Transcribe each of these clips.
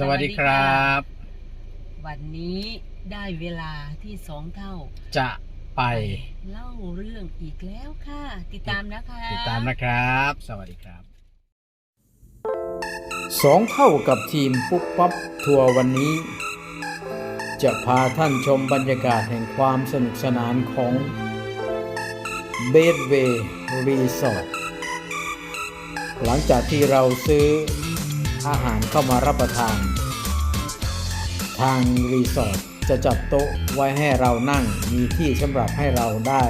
สวัสดีครับ วันนี้ได้เวลาที่สองเท่า จะไป เล่าเรื่องอีกแล้วค่ะ ติดตามนะคะ ติดตามนะครับ สวัสดีครับสองเท่ากับทีมปุ๊บปั๊บทัวร์วันนี้ จะพาท่านชมบรรยากาศแห่งความสนุกสนานของเบดเวย์รีสอร์ทหลังจากที่เราซื้อ อาหารเข้ามารับประทาน ทางรีสอร์ทจะจัดโต๊ะไว้ให้เรานั่งมีที่สำหรับให้เราได้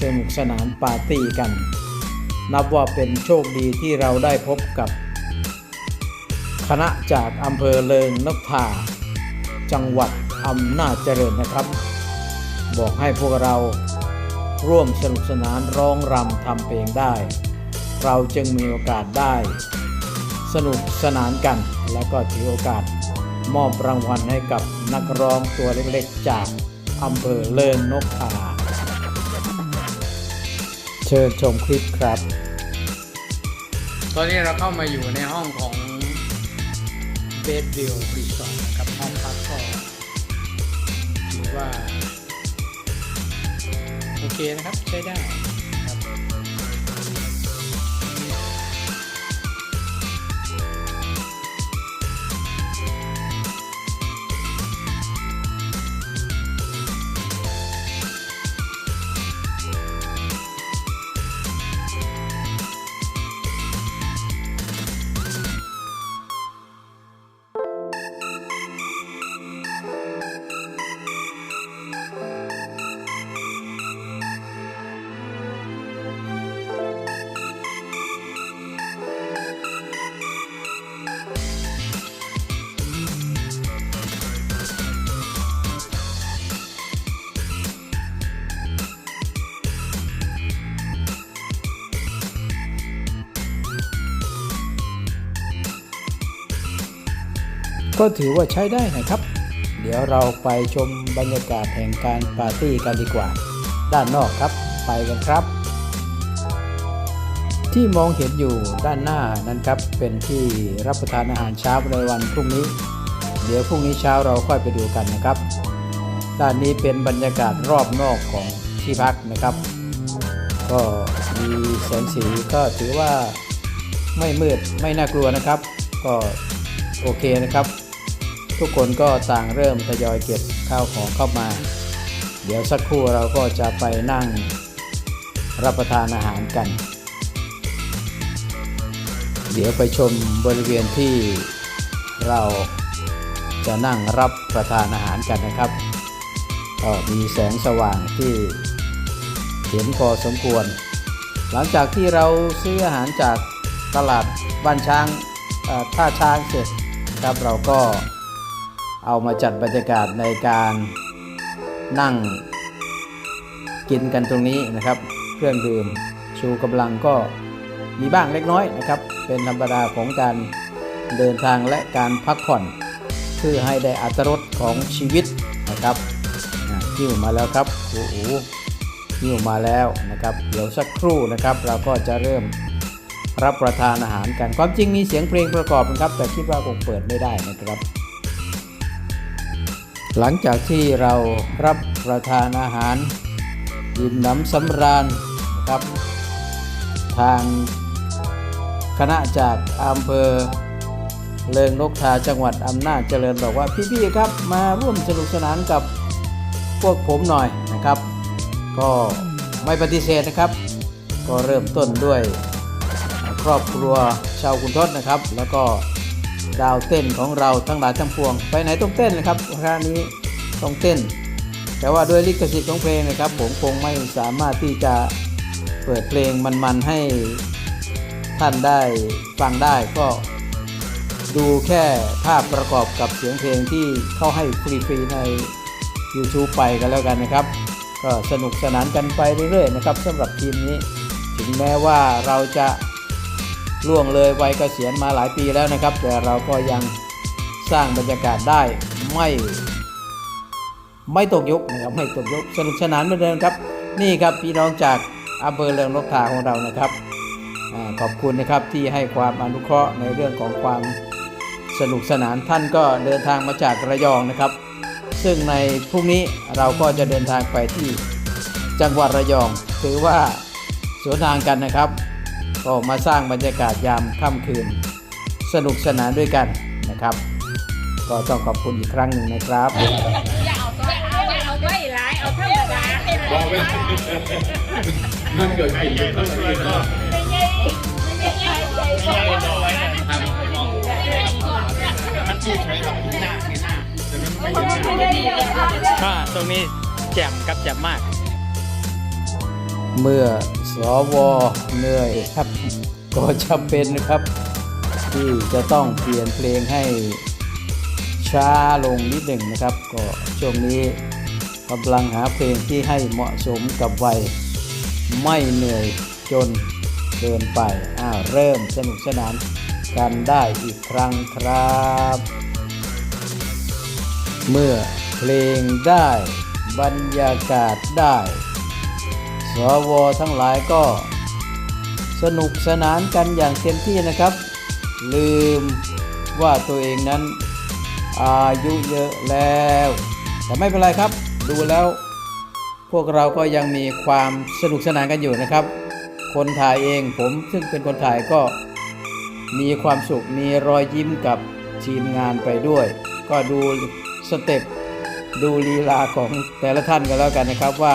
สนุกสนานปาร์ตี้กัน นับว่าเป็นโชคดีที่เราได้พบกับ คณะจากอำเภอเลิงนกทาจังหวัดอำนาจเจริญนะครับ บอกให้พวกเราร่วมสนุกสนานร้องรำทำเพลงได้ เราจึงมีโอกาสได้ สนุกสนานกัน และก็ถือโอกาสมอบรางวัลให้กับนักร้องตัวเล็กๆ จากอำเภอเลิงนกทาเชิญชมคลิปครับ ตอนนี้เราเข้ามาอยู่ในห้องของเบดวิวรีสอร์ทนะครับห้องพักก็ถือว่า โอเคนะครับ ใช้ได้ ก็ถือว่าใช้ได้นะครับ เดี๋ยวเราไปชมบรรยากาศแห่งการปาร์ตี้กันดีกว่า ด้านนอกครับ ไปกันครับ ที่มองเห็นอยู่ด้านหน้านั้นครับ เป็นที่รับประทานอาหารเช้าในวันพรุ่งนี้ เดี๋ยวพรุ่งนี้เช้าเราค่อยไปดูกันนะครับ ด้านนี้เป็นบรรยากาศรอบนอกของที่พักนะครับ ก็มีแสงสีก็ถือว่าไม่มืดไม่น่ากลัวนะครับ ก็โอเคนะครับ ทุกคนก็ต่างเริ่มทยอยเก็บข้าวของเข้ามา เดี๋ยวสักครู่เราก็จะไปนั่งรับประทานอาหารกัน เดี๋ยวไปชมบริเวณที่เราจะนั่งรับประทานอาหารกันนะครับก็มีแสงสว่างที่เห็นพอสมควร หลังจากที่เราซื้ออาหารจากตลาดบ้านช้างท่าช้างเสร็จครับเราก็ เอามาจัดบรรยากาศในการนั่งกินกันตรงนี้นะครับ เครื่องดื่มชูกำลังก็มีบ้างเล็กน้อยนะครับ เป็นธรรมดาของการเดินทางและการพักผ่อน เพื่อให้ได้อัตรสของชีวิตนะครับอะหิ้วมาแล้วครับโอ้โหหิ้วมาแล้วนะครับ เดี๋ยวสักครู่นะครับ เราก็จะเริ่มรับประทานอาหารกันความจริงมีเสียงเพลงประกอบนะครับ แต่คิดว่าคงเปิดไม่ได้นะครับ หลังจากที่เรารับประทานอาหารอิ่มหนำสำราญครับ ทางคณะจากอำเภอเลิงนกทาจังหวัดอำนาจเจริญบอกว่าพี่ๆครับมาร่วมสนุกสนานกับพวกผมหน่อยนะครับ ก็ไม่ปฏิเสธนะครับ ก็เริ่มต้นด้วยครอบครัวชาวคุณทศนะครับ แล้วก็ ดาวเต้นของเราทั้งหลายทั้งปวง ไปไหนต้องเต้นนะครับคราวนี้ต้องเต้น แต่ว่าด้วยลิขสิทธิ์ของเพลงนะครับ ผมคงไม่สามารถที่จะเปิดเพลงมันๆให้ท่านได้ฟังได้ก็ดูแค่ภาพประกอบกับเสียงเพลงที่เข้าให้ฟรีๆใน YouTube ไปกันแล้วกันนะครับ ก็สนุกสนานกันไปเรื่อยๆนะครับสำหรับทีมนี้ ถึงแม้ว่าเราจะ ล่วงเลยวัยเกษียณมาหลายปีแล้วนะครับ แต่เราก็ยังสร้างบรรยากาศได้ไม่ไม่ตกยุคนะครับไม่ตกยุคสนุกสนานเหมือนเดิมครับ นี่ครับพี่น้องจากอำเภอเริงนกทาของเรานะครับขอบคุณนะครับที่ให้ความอนุเคราะห์ในเรื่องของความสนุกสนานท่านก็เดินทางมาจากระยองนะครับ ซึ่งในพรุ่งนี้เราก็จะเดินทางไปที่จังหวัดระยอง ถือว่าสวนทางกันนะครับ ก็มาสร้างบรรยากาศยามค่ำคืน สนุกสนานด้วยกันนะครับ ก็ต้องขอบคุณอีกครั้งหนึ่งนะครับอย่าเอาตัวเอาอย่าเอาไว้หลายเอาธรรมดามันเกิดขึ้นอยู่ก็เลยก็ไม่ใช่ไม่ใช่ใจใจใจถ้าตรงนี้แจ่มกับแจ่มมาก เมื่อ สวเหนื่อยครับ ก็จำเป็นนะครับ ที่จะต้องเปลี่ยนเพลงให้ช้าลงนิดหนึ่งนะครับ ก็ช่วงนี้กำลังหาเพลงที่ให้เหมาะสมกับวัยไม่เหนื่อยจนเกินไปอ้าวเริ่มสนุกสนานกันได้อีกครั้งครับ เมื่อเพลงได้บรรยากาศได้ สวทั้งหลายก็สนุกสนานกันอย่างเต็มที่นะครับ ลืมว่าตัวเองนั้นอายุเยอะแล้ว แต่ไม่เป็นไรครับ ดูแล้ว พวกเราก็ยังมีความสนุกสนานกันอยู่นะครับ คนถ่ายเองผมซึ่งเป็นคนถ่ายก็มีความสุขมีรอยยิ้มกับทีมงานไปด้วย ก็ดูสเต็ปดูลีลาของแต่ละท่านกันแล้วกันนะครับว่า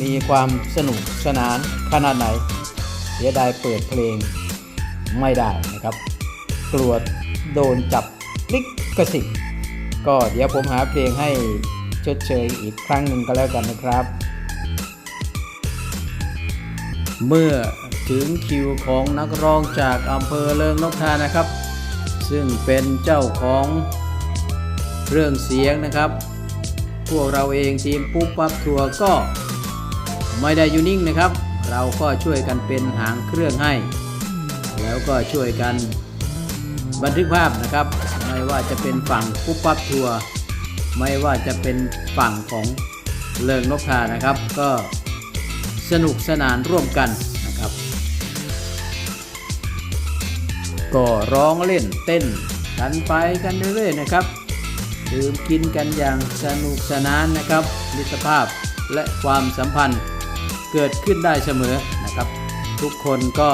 มีความสนุกสนานขนาดไหน เสียดายเปิดเพลงไม่ได้นะครับ กลัวโดนจับลิกกสิทธิ์ก็เดี๋ยวผมหาเพลงให้ชดเชยอีกครั้งหนึ่งก็แล้วกันนะครับ เมื่อถึงคิวของนักร้องจากอำเภอเลิงนกทานะครับ ซึ่งเป็นเจ้าของเรื่องเสียงนะครับ พวกเราเองทีมปุ๊บปั๊บทัวร์ก็ ไม่ได้อยู่นิ่งนะครับ เราก็ช่วยกันเป็นหางเครื่องให้ แล้วก็ช่วยกันบันทึกภาพนะครับ ไม่ว่าจะเป็นฝั่งปุ๊บปั๊บทัวร์ไม่ว่าจะเป็นฝั่งของเลิงนกทานะครับ ก็สนุกสนานร่วมกันนะครับ ก็ร้องเล่นเต้นกันไปกันเรื่อยๆนะครับดื่มกินกันอย่างสนุกสนานนะครับมิตรภาพและความสัมพันธ์ เกิดขึ้นได้เสมอนะครับ ทุกคนก็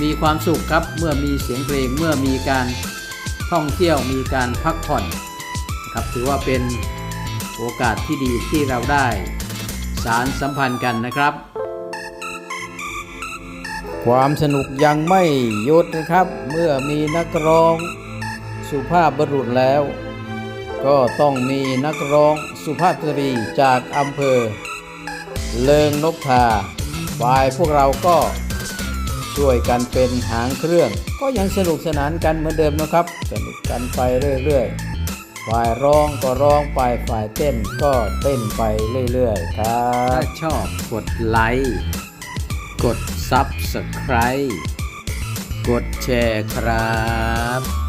มีความสุขครับเมื่อมีเสียงเพลงเมื่อมีการท่องเที่ยวมีการพักผ่อนนะครับถือว่าเป็นโอกาสที่ดีที่เราได้สารสัมพันธ์กันนะครับ ความสนุกยังไม่หยุดนะครับ เมื่อมีนักร้องสุภาพบุรุษแล้ว ก็ต้องมีนักร้องสุภาพสตรีจากอำเภอ เลิงนกทาฝ่ายพวกเราก็ช่วยกันเป็นหางเครื่อง ก็ยังสนุกสนานกันเหมือนเดิมนะครับ สนุกกันไปเรื่อยๆ ฝ่ายร้องก็ร้องไปฝ่ายเต้นก็เต้นไปเรื่อยๆ ครับ ถ้าชอบกดไลค์กด Subscribe กดแชร์ครับ